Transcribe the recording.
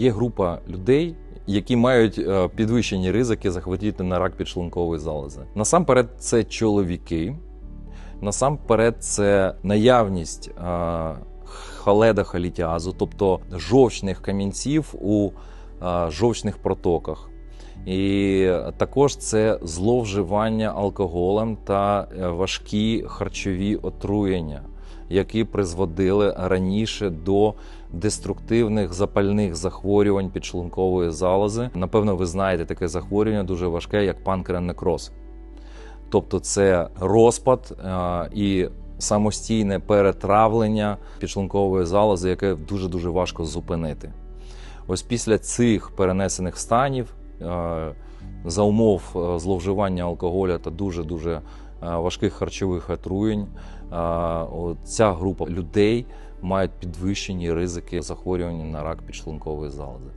Є група людей, які мають е, підвищені ризики захворіти на рак підшлункової залози. Насамперед, це чоловіки. Насамперед, це наявність е, холеда тобто жовчних камінців у е, жовчних протоках. І також це зловживання алкоголем та е, важкі харчові отруєння, які призводили раніше до деструктивних запальних захворювань підшлункової залози. Напевно, ви знаєте таке захворювання дуже важке, як панкреонекроз. Тобто, це розпад е, і самостійне перетравлення підшлункової залози, яке дуже дуже важко зупинити. Ось після цих перенесених станів, за умов е, зловживання алкоголя та дуже дуже важких харчових отруєнь, е, ця група людей мають підвищені ризики захворювання на рак підшлункової залози.